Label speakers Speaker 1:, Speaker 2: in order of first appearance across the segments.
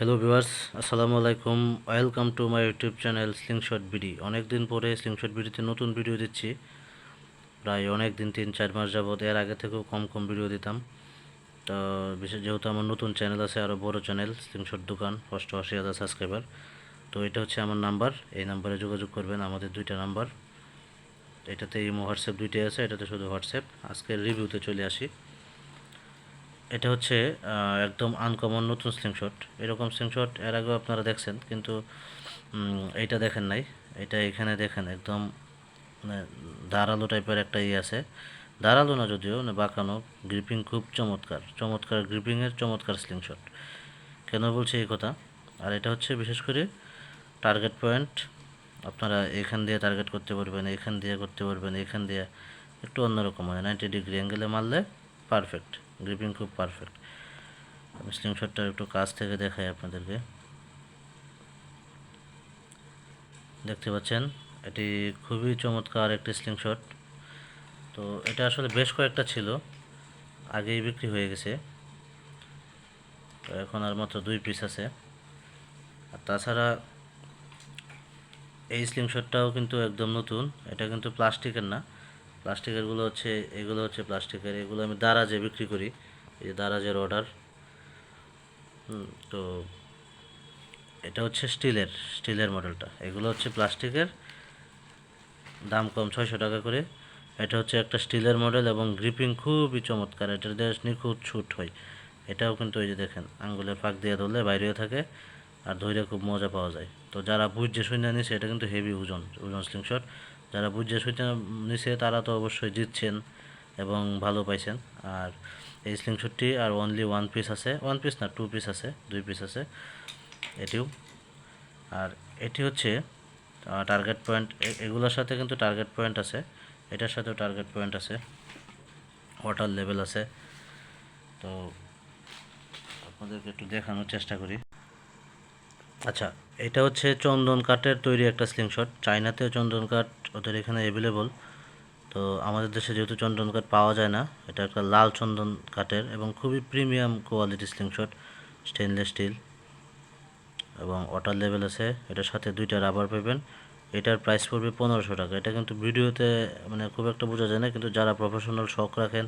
Speaker 1: Hello viewers আসসালামু আলাইকুম। Welcome to my YouTube channel slingshot BD অনেক দিন পরে স্লিংশট বিডিতে নতুন ভিডিও দিচ্ছি। প্রায় অনেক দিন তিন, চার মাস যাবত এর আগে থেকেও কম কম ভিডিও দিতাম। তো বিশেষ যেহেতু আমার নতুন চ্যানেল আছে আরও বড় চ্যানেল স্লিংশট দোকান অষ্টআশি হাজার সাবস্ক্রাইবার তো এটা হচ্ছে আমার নাম্বার এই নাম্বারে যোগাযোগ করবেন, আমাদের দুইটা নাম্বার এটাতে ইমো, হোয়াটসঅ্যাপ দুইটাই আছে, এটাতে শুধু হোয়াটসঅ্যাপ। আজকের রিভিউতে চলে আসি। এটা হচ্ছে একদম আনকমন নতুন স্লিংশট এরকম স্লিংশট এর আগেও আপনারা দেখছেন, কিন্তু এইটা দেখেন নাই। এটা এখানে দেখেন, একদম মানে দাঁড়াল টাইপের একটা ইয়ে আছে। দাঁড়াল না যদিও মানে বাঁকানো গ্রিপিং খুব চমৎকার। চমৎকার গ্রিপিংয়ের চমৎকার স্লিংশট কেন বলছি এই কথা? আর এটা হচ্ছে, বিশেষ করে টার্গেট পয়েন্ট আপনারা এখান দিয়ে টার্গেট করতে পারবেন, এখান দিয়ে করতে পারবেন, এখান দিয়ে, একটু অন্যরকম হয়। নাইনটি ডিগ্রি অ্যাঙ্গেলে মারলে পারফেক্ট গ্রিপিং খুব পারফেক্ট আমি স্লিংশটটা একটু কাছ থেকে দেখাই আপনাদেরকে। দেখতে পাচ্ছেন, এটি খুবই চমৎকার একটি স্লিংশট তো এটা আসলে বেশ কয়েকটা ছিল, আগেই বিক্রি হয়ে গেছে। তো এখন আর মাত্র দুই পিস আছে। আর তাছাড়া এই স্লিংশটটাও কিন্তু একদম নতুন, এটা কিন্তু প্লাস্টিকের না। প্লাস্টিকেরগুলো হচ্ছে, এগুলো হচ্ছে প্লাস্টিকের, এগুলো আমি দারাজে বিক্রি করি। এই যে দারাজের অর্ডার তো এটা হচ্ছে স্টিলের স্টিলের মডেলটা এগুলো হচ্ছে প্লাস্টিকের, দাম কম ছয়শো টাকা করে। এটা হচ্ছে একটা স্টিলের মডেল এবং গ্রিপিং খুবই চমৎকার। এটার দেশ নিখুঁত ছুট হয়। এটাও কিন্তু ওই যে দেখেন, আঙ্গুলের ফাঁক দিয়ে ধরলে বাইরেও থাকে আর ধৈর্য খুব মজা পাওয়া যায়। তো যারা বুঝছে, শুনে নিছে, এটা কিন্তু হেভি ওজন ওজন স্লিংশট যারা বুঝছে শুনে নিছে, তারা তো অবশ্যই জিতছেন এবং ভালো পাইছেন। আর এই স্লিংশটটি আর অনলি ওয়ান পিস আছে। ওয়ান পিস না টু পিস আছে, দুই পিস আছে এটিও। আর এটি হচ্ছে টার্গেট পয়েন্ট এগুলোর সাথে কিন্তু টার্গেট পয়েন্ট আছে। এটার সাথেও টার্গেট পয়েন্ট আছে। ওয়াটার লেভেল আছে। তো, আপনাদেরকে একটু দেখানোর চেষ্টা করি। আচ্ছা এটা হচ্ছে চন্দন কাঠের তৈরি একটা স্লিংশট চায়নাতেও চন্দন কাঠ ওদের এখানে অ্যাভেলেবল তো আমাদের দেশে যেহেতু চন্দন কাঠ পাওয়া যায় না, এটা একটা লাল চন্দন কাঠের এবং খুবই premium quality slingshot stainless steel এবং ওয়াটার লেভেল আছে, এটার সাথে দুইটা রাবার পাবেন। এটার প্রাইস পড়বে পনেরোশো টাকা। এটা কিন্তু ভিডিওতে মানে খুব একটা বোঝা যায় না, কিন্তু যারা প্রফেশনাল শখ রাখেন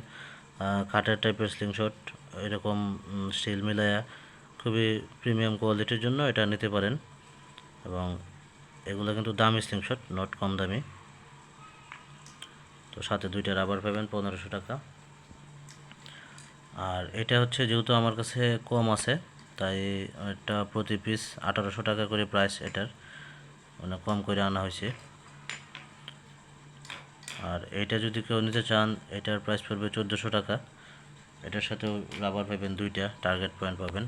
Speaker 1: কাঠের টাইপের স্লিংশট এরকম স্টিল মিলায়া খুবই প্রিমিয়াম কোয়ালিটির জন্য এটা নিতে পারেন। এবং এগুলো কিন্তু দামি স্লিংশট নট কম দামি। তো সাথে দুইটা রাবার পাবেন, পনেরোশো টাকা। আর এটা হচ্ছে যেহেতু আমার কাছে কম আছে, তাই এটা প্রতি পিস আঠারোশো টাকা করে প্রাইস এটার। মানে কম করে আনা হয়েছে। আর এটা যদি কেউ নিতে চান, এটার প্রাইস পড়বে চোদ্দোশো টাকা। এটার সাথেও রাবার পাবেন দুইটা টার্গেট পয়েন্ট পাবেন।